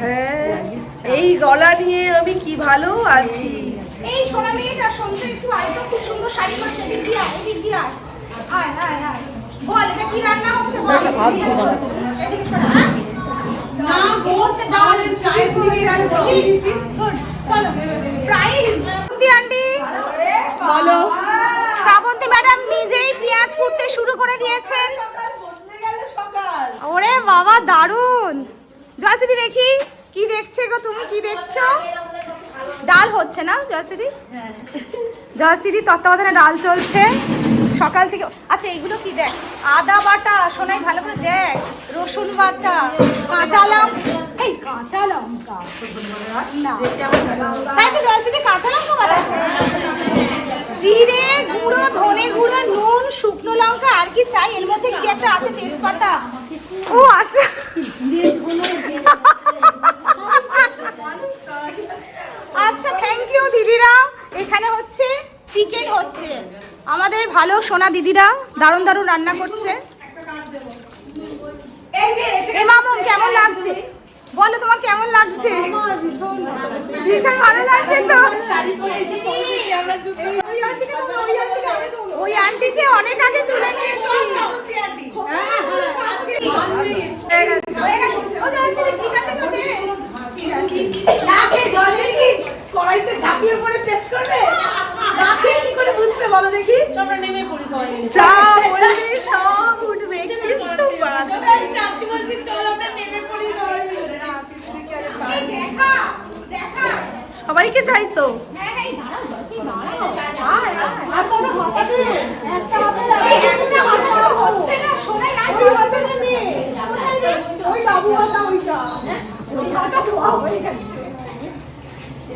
হ্যাঁ এই গলা নিয়ে আমি কি ভালো আছি? এই সোনা মেয়েটা সন্ধ্যে একটু আয় তো খুব সুন্দর শাড়ি পরেছে এদিক দিয়ে আয়, এদিক দিয়ে আয়। আয় আয় আয়। বল এটা কি রান্না হচ্ছে? বল। এদিকে শোনা হ্যাঁ? না বলছে ডাল চাই তুমি রান্না গুড চলো প্রাইস দি আন্টি? বলো। শ্রাবন্তী ম্যাডাম নিজেই পেঁয়াজ কুটতে শুরু করে দিয়েছেন। ওরে বাবা দারুণ জয়শ্রী দেখি, কি দেখছে গো তুমি, কি দেখছ? ডাল হচ্ছে না জয়শ্রী? জয়শ্রী তত্ত্বাবধানে ডাল চলছে। সকাল থেকে আচ্ছা এইগুলো কি দেখ? আদা বাটা সোনাই ভালো করে দেখ। রসুন বাটা, কাঁচা লঙ্কা। এই কাঁচা লঙ্কা। তাই তো কাঁচা লঙ্কা বাটাছে জিরে গুঁড়ো, ধনে গুঁড়ো, নুন, শুকনো লঙ্কা, আর কি চাই? এর মধ্যে কি একটা আছে তেজপাতা? ও আচ্ছা। আচ্ছা থ্যাংক ইউ দিদিরা। এখানে হচ্ছে চিকেন হচ্ছে। আমাদের ভালো সোনা দিদিরা দারুণ দারুণ রান্না করছে। এ মামুন, কেমন লাগছে? বলো তোমার কেমন লাগছে? ভীষণ ভালো লাগছে তো। ওই আন্টিকে অনেক আগে তুলে নিয়ে কড়াইতে ঝাঁপিয়ে পড়ে টেস্ট করবে? না কি করে বুঝবে বলো দেখি? যা বলবে সব উঠবে, কিচ্ছু বাদ নেই। এই দেখা, দেখা। সবাইকে চাই তো হ্যাঁ হ্যাঁ দাঁড়াও জয়শ্রী দাঁড়াও আয়, আয়। একটা হাতে লাগে। একটা হাতে তো হচ্ছে না, সোনাই না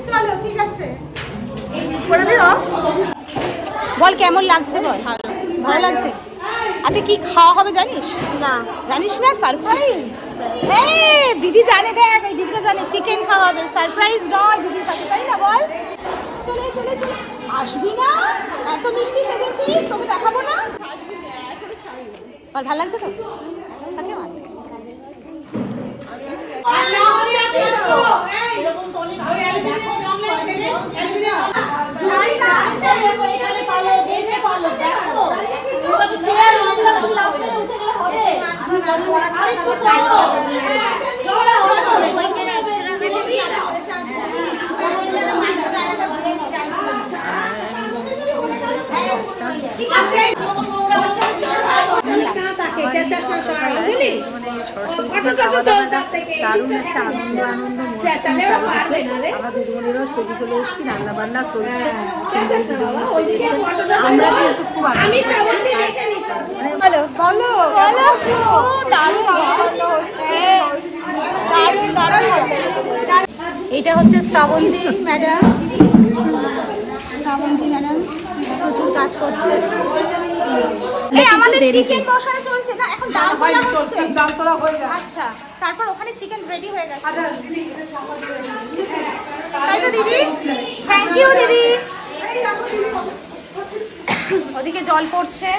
চলো ঠিক আছে করে দিও বল কেমন লাগছে বল? ভালো লাগছে? আচ্ছা কি খাওয়া হবে জানিস? না। জানিস না? সারপ্রাইজ হ্যাঁ দিদি জানে দেখ এই দিদিটা জানে চিকেন খাওয়া হবে। সারপ্রাইজ নয় দিদির কাছে তাই না বল? চলে চলে চলে। আসবি না? এত মিষ্টি সেজেছিস তোকে দেখাবো না? বল ভালো লাগছে তো? তাকে 哪里出发喽 দারুণ একটা আনন্দ আনন্দ মরশুম চারিদিকে সেজে চলে এসেছি রান্না বান্না চলছে আমরা কিন্তু খুব আনন্দ বলো আনন্দ এটা হচ্ছে শ্রাবন্তী ম্যাডাম। শ্রাবন্তী ম্যাডাম প্রচুর কাজ করছে। এই আমাদের চিকেন বসানো চলছে না এখন ডাল তোলা হচ্ছে। ডাল তোলা হয়ে গেছে। আচ্ছা তারপর ওখানে চিকেন রেডি হয়ে গেছে। তাই তো দিদি? থ্যাংক ইউ দিদি। ওদিকে জল পড়ছে।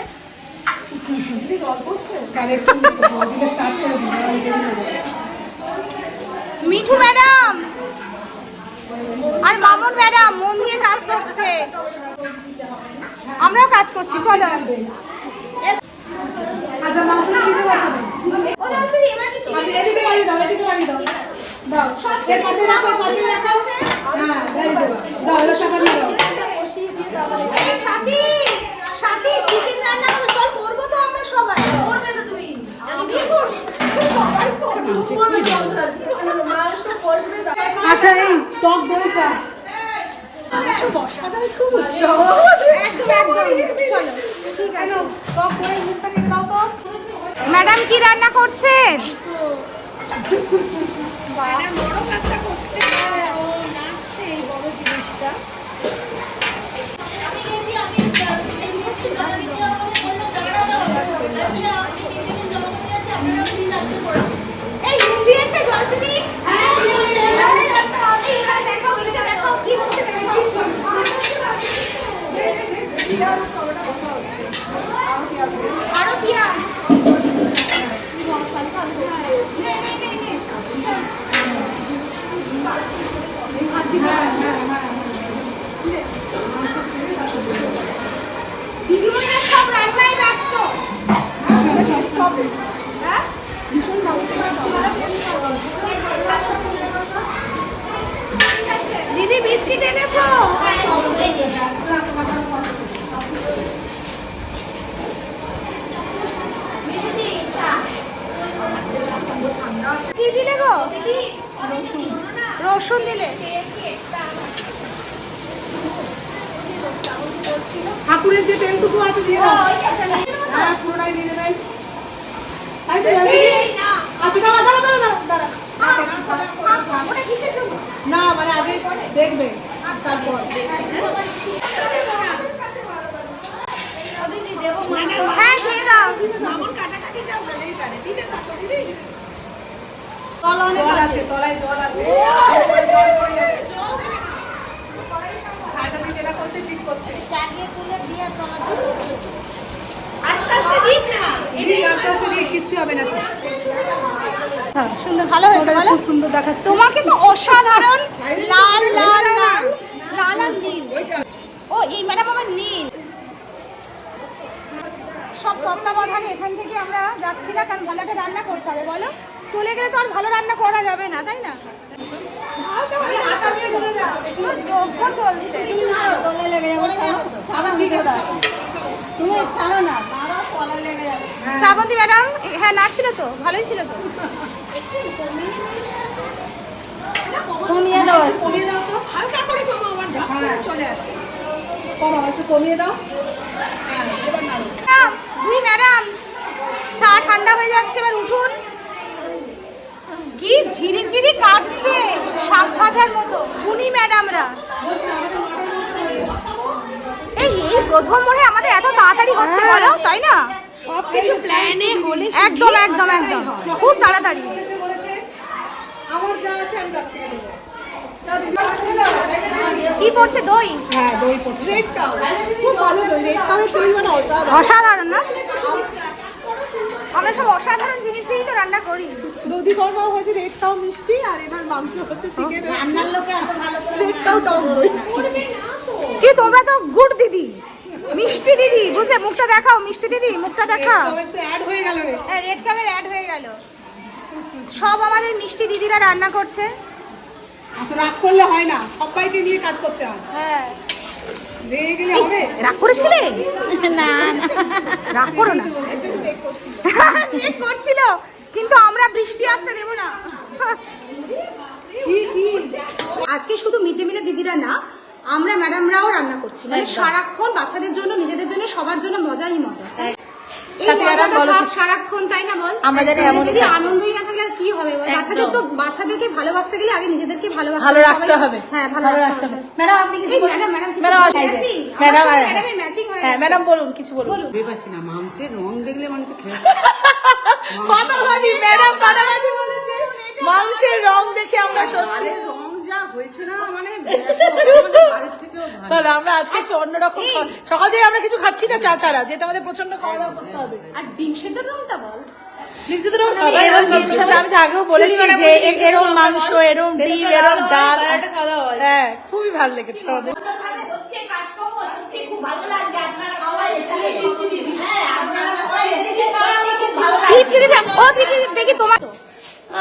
মিঠু ম্যাডাম। আর মামুন ম্যাডাম মন দিয়ে কাজ করছে। আমরাও কাজ করছি চলো ও দাসি, এবার কি chicken রাখো, পাশে রাখা সাথী, সাথী, রান্না চল করব তো আমরা সবাই। আমি করব, সবাই করবে। আচ্ছা এই টক দইটা এসো, বর্ষাকালে খুব উৎসব। একদম, একদম। চলো, ঠিক আছে। টক দই মুখটা কেটে দাও তো ম্যাডাম কি রান্না করছেন এই নুন দিয়েছে জলসিদি হ্যাঁ এখানে দেখো নিচে দেখো কি হচ্ছে দেখো আরও পেঁয়াজ নে, নে, নে, নে। হ্যাঁ দিদি বিস্কিট এনেছো কি দিলে গো? রসুন দিলে। ঠাকুরের যে তেলটুকু আছে দিয়ে দাও। হ্যাঁ পুরোটাই দিয়ে দেবেন? আচ্ছা দাঁড়া দাঁড়া দাঁড়া দাঁড়া দাঁড়া। ওটা কিসের জন্য? না মানে আগে দেখবে তারপর। হ্যাঁ দিয়ে দাও মামুন কাটাকাটিটা ভালোই পারে দিতে থাকো দিদি জল আছে। তলায় জল আছে। জল পড়ে যাবে। সাইডা দিয়ে যেটা করছে ঠিক করছে। আস্তে আস্তে দিন না। দিদি আস্তে আস্তে দিয়ে কিচ্ছু হবে না তো। সুন্দর। ভালো হয়েছে বলো সুন্দর দেখাচ্ছে। তোমাকে তো অসাধারণ লাল লাল লাল লাল আর নীল। ও এই ম্যাডাম আমার নীল। সব তত্ত্বাবধানে এখান থেকে আমরা যাচ্ছি না কারণ ভালো একটা রান্না করতে হবে বলো। চলে গেলে তো আর ভালো রান্না করা যাবে না তাই না? শ্রাবন্তী ম্যাডাম হ্যাঁ নাচ ছিল তো ভালোই ছিল তো। কমিয়ে দাও কমিয়ে দাও তো। হালকা করে কমো আমার হ্যাঁ। চলে আসে। কমাও একটু কমিয়ে দাও। হ্যাঁ ম্যাডাম, দুই ম্যাডাম চা ঠান্ডা হয়ে যাচ্ছে এবার উঠুন। ঝিরি ঝিরি কাটছে শাক ভাজার মতো। উনি ম্যাডামরা। এই এই প্রথম মনে আমাদের এত তাড়াতাড়ি হচ্ছে বলো তাই না? সব কিছু প্ল্যানে হলে একদম একদম একদম। খুব তাড়াতাড়ি। আমার যা আছে আমি তার থেকে দেবো তা দিদি আমাকে দাও কি পড়ছে দই? হ্যাঁ দই পড়ছে। রেড খুব ভালো দই রেড মানে অসাধারণ না? আমরা সব অসাধারণ জিনিস দিয়েই তো রান্না করি। দধি কর্মাও হয়েছে রেড কাউ মিষ্টি আর এবার মাংস হচ্ছে চিকেন রান্নার লোকে এত ভালো টক দই। কি তোমরা তো গুড দিদি। মিষ্টি দিদি বুঝলে মুখটা দেখাও মিষ্টি দিদি মুখটা দেখাও। অ্যাড হয়ে গেল রে। রেড কাপের অ্যাড হয়ে গেল। সব আমাদের মিষ্টি দিদিরা রান্না করছে। এত রাগ করলে হয় না সবাইকে নিয়ে কাজ করতে হয়। হ্যাঁ। রেগে করেছিলে? না রাগ করো না। করছিল কিন্তু আমরা বৃষ্টি আসতে দেবো না। আজকে শুধু মিড ডে মিলে দিদিরা না আমরা ম্যাডামরাও রান্না করছি। মানে সারাক্ষণ বাচ্চাদের জন্য নিজেদের জন্য সবার জন্য মজাই মজা। এই সারাক্ষণ তাই না বল? আমরা জানি মানে যদি আনন্দই না থাকলে আর কি হবে? বল? বাচ্চাদের তো বাচ্চাদেরকে ভালোবাসতে গেলে আগে নিজেদেরকে ভালোবাসতে ভালো রাখতে হবে। হ্যাঁ ভালো রাখতে হবে। ম্যাডাম আপনি কিছু madam madam madam madam matching হয়ে হ্যাঁ ম্যাডাম বলুন কিছু বলুন। ভেবে পাচ্ছি না মাংসের রং দেখলে মানুষের খেয়ে পাতাবাড়ি ম্যাডাম পাতাবাড়ি বলেছে। মাংসের রং দেখে আমরা সত্যি আরে হয়েছে না মানে বাড়ির থেকেও ভালো। আমরা আজকে একটু অন্যরকম সকাল থেকে আমরা কিছু খাচ্ছি না চা ছাড়া যেহেতু আমাদের প্রচণ্ড খাওয়া দাওয়া করতে হবে। আর ডিম সেদ্ধ রংটা বল। এরকম ডিমের সাথে আমি আগেও বলেছি যে এরম মাংস এরম ডিম এরম ডাল। হ্যাঁ। খুবই ভালো লেগেছে আমাদের। ও দীপ্তি দিদি, দেখি তোমার।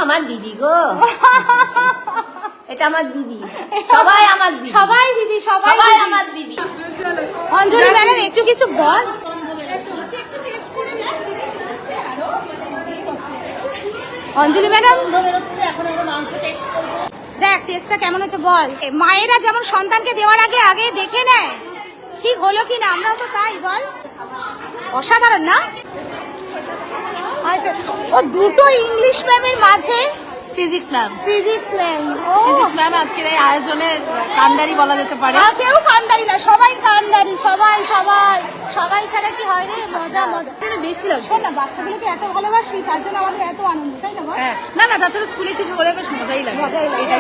আমার দিদি গো। এটা আমার দিদি। সবাই আমার দিদি। সবাই দিদি সবাই আমার দিদি। অঞ্জলি ম্যাডাম একটু কিছু বল। অঞ্জলি ম্যাডাম? দেখ টেস্টটা কেমন হচ্ছে বল। মায়েরা যেমন সন্তানকে দেওয়ার আগে আগে দেখে নেয় ঠিক হলো কি না আমরাও তো তাই বল। অসাধারণ না? আচ্ছা ও দুটো ইংলিশ ম্যামের মাঝে ফিজিক্স ম্যাম ফিজিক্স ম্যাম ও ফিজিক্স ম্যাম আজকের এই আয়োজনের কান্ডারি বলা যেতে পারে। কেউ কান্ডারি না সবাই কান্ডারি সবাই সবাই। সবাই ছাড়া কি হয় রে? মজা মজা। বেশি লাগছে। শোন না বাচ্চাগুলোকে এত ভালোবাসি তার জন্য আমাদের এত আনন্দ তাই না বল? হ্যাঁ। না না তাছাড়া স্কুলে কিছু হলে বেশ মজাই লাগে। মজাই লাগে।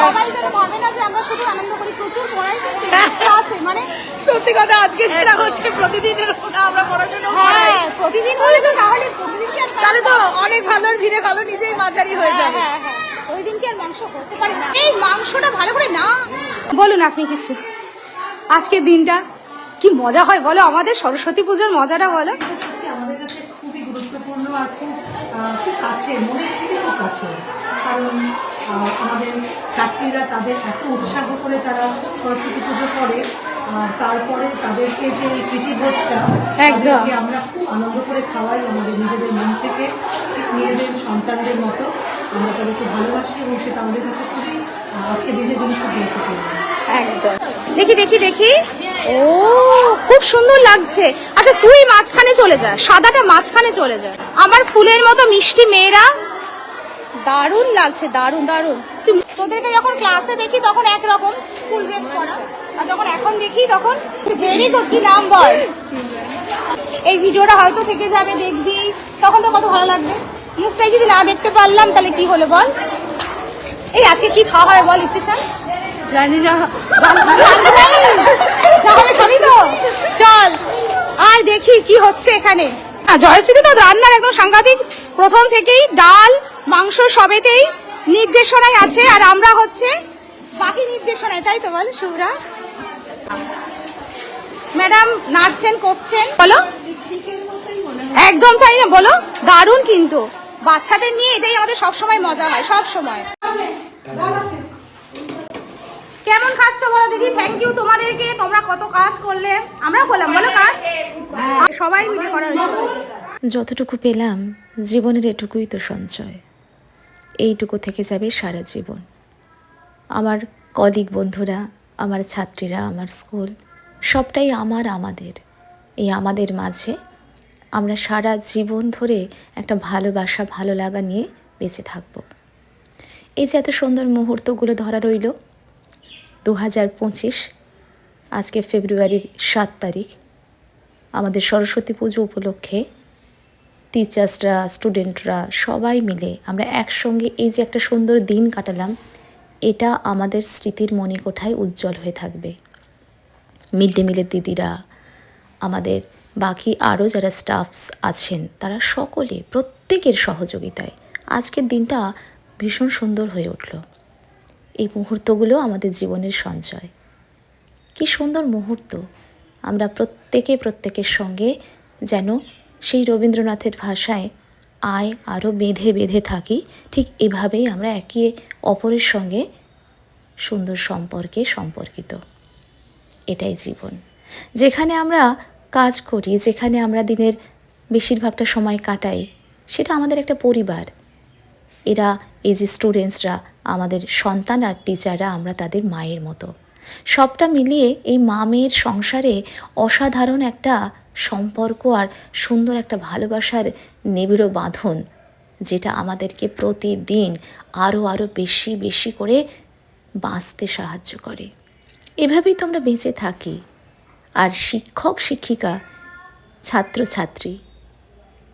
সবাই যেন ভাবে না যে আমরা শুধু আনন্দ করি প্রচুর পড়াই ক্লাসে মানে সত্যি কথা আজকে যেটা হচ্ছে প্রতিদিনের আমরা পড়াশোনা হ্যাঁ প্রতিদিন হলে তো তাহলে প্রতিদিন কি তাহলে তো অনেক ভালোর ভিড়ে ভালো নিজেই মাঝারি হয়ে হ্যাঁ যাবে। হ্যাঁ হ্যাঁ। ওই দিন কি আর মাংস করতে পারি না? এই মাংসটা ভালো করে না। বলুন আপনি কিছু। আজকের দিনটা কি মজা হয় বলো আমাদের? সরস্বতী পুজোর মজাটা বলো। আমাদের কাছে খুবই গুরুত্বপূর্ণ আর খুব কাছে মনের থেকে খুব কাছে কারণ আমাদের ছাত্রীরা তাদের এত উৎসাহ করে তারা সরস্বতী পুজো করে তারপরে তাদেরকে যে প্রীতিভোজটা একদম। আমরা খুব আনন্দ করে খাওয়াই আমাদের নিজেদের মন থেকে ঠিক নিজেদের সন্তানদের মতো। আমরা তাদেরকে ভালোবাসি এবং সেটা আমাদের কাছে খুবই আজকে দিনের দিন খুব গুরুত্বপূর্ণ একদম। দেখি দেখি দেখি। ও খুব সুন্দর লাগছে। আচ্ছা তুই মাঝখানে চলে যা সাদাটা মাঝখানে চলে যা। আমার ফুলের মতো মিষ্টি মেয়েরা দারুণ লাগছে দারুণ দারুণ। তোদেরকে যখন ক্লাসে দেখি তখন একরকম স্কুল ড্রেস পরা। আর যখন এখন দেখি তখন ভেরি গুড কি নাম বল। এই ভিডিওটা হয়তো থেকে যাবে দেখবি তখন তো কত ভালো লাগবে। মুখটাই যদি না দেখতে পারলাম তাহলে কি হলো বল? এই আজকে কি খাওয়া হয় বল ইতিশান জানি না। যাবে খাবি তো। চল, আয় দেখি কি হচ্ছে এখানে। জয়শ্রী তো রান্নার একদম সাংঘাতিক। প্রথম থেকেই ডাল, মাংস সবেতেই নির্দেশনায় আছে। আর আমরা হচ্ছে বাকি নির্দেশনায়, তাই তো বল, শুভরা? ম্যাডাম নাচছেন কষছেন। বলো। একদম তাই না, বলো। দারুণ কিন্তু। বাচ্চাদের নিয়ে এটাই আমাদের সব সময় মজা হয় সব সময় খাচ্ছ বলো থ্যাংক ইউ তোমাদেরকে তোমরা কত কাজ করলে। আমরা করলাম বলো কাজ। হ্যাঁ, সবাই মিলে যতটুকু পেলাম জীবনের এটুকুই তো সঞ্চয়। এইটুকু থেকে যাবে সারা জীবন। আমার কলিগ বন্ধুরা আমার ছাত্রীরা আমার স্কুল সবটাই আমার আমাদের। এই আমাদের মাঝে আমরা সারা জীবন ধরে একটা ভালোবাসা ভালো লাগা নিয়ে বেঁচে থাকব। এই যে এত সুন্দর মুহূর্তগুলো ধরা রইল দু হাজার পঁচিশ, আজকে ফেব্রুয়ারির সাত তারিখ, আমাদের সরস্বতী পুজো উপলক্ষে টিচার্সরা স্টুডেন্টরা সবাই মিলে আমরা একসঙ্গে এই যে একটা সুন্দর দিন কাটালাম, এটা আমাদের স্মৃতির মণিকোঠায় উজ্জ্বল হয়ে থাকবে। মিড ডে মিলের দিদিরা, আমাদের বাকি আরও যারা স্টাফস আছেন, তারা সকলে প্রত্যেকের সহযোগিতায় আজকের দিনটা ভীষণ সুন্দর হয়ে উঠল। এই মুহূর্তগুলো আমাদের জীবনের সঞ্চয়। কি সুন্দর মুহূর্ত। আমরা প্রত্যেকে প্রত্যেকের সঙ্গে যেন সেই রবীন্দ্রনাথের ভাষায় আয় আরও বেঁধে বেঁধে থাকি, ঠিক এভাবেই আমরা একে অপরের সঙ্গে সুন্দর সম্পর্কে সম্পর্কিত। এটাই জীবন। যেখানে আমরা কাজ করি, যেখানে আমরা দিনের বেশিরভাগটা সময় কাটাই, সেটা আমাদের একটা পরিবার। এরা, এই যে স্টুডেন্টসরা আমাদের সন্তান আর টিচাররা আমরা তাদের মায়ের মতো। সবটা মিলিয়ে এই মা মেয়ের সংসারে অসাধারণ একটা সম্পর্ক আর সুন্দর একটা ভালোবাসার নিবিড় বাঁধন, যেটা আমাদেরকে প্রতিদিন আরও আরও বেশি বেশি করে বাঁচতে সাহায্য করে। এভাবেই তো আমরা বেঁচে থাকি। আর শিক্ষক, শিক্ষিকা, ছাত্রছাত্রী,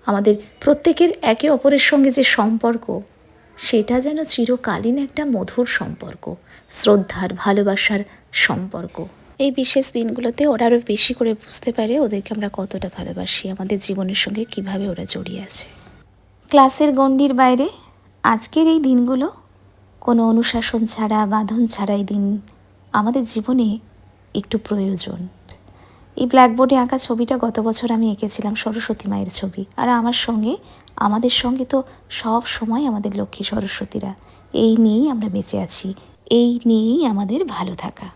আমাদের প্রত্যেকের একে অপরের সঙ্গে যে সম্পর্ক সেটা যেন চিরকালীন একটা মধুর সম্পর্ক শ্রদ্ধার ভালোবাসার সম্পর্ক। এই বিশেষ দিনগুলোতে ওরা আরও বেশি করে বুঝতে পারে ওদেরকে আমরা কতটা ভালোবাসি আমাদের জীবনের সঙ্গে কীভাবে ওরা জড়িয়ে আছে। ক্লাসের গণ্ডির বাইরে আজকের এই দিনগুলো কোনো অনুশাসন ছাড়া বাঁধন ছাড়া এই দিন আমাদের জীবনে একটু প্রয়োজন। এই ব্ল্যাকবোর্ডে আঁকা ছবিটা গত বছর আমি এঁকেছিলাম সরস্বতী মায়ের ছবি। আর আমার সঙ্গে, আমাদের সঙ্গে তো সব সময় আমাদের লক্ষ্মী সরস্বতীরা। এই নিয়েই আমরা বেঁচে আছি। এই নিয়েই আমাদের ভালো থাকা।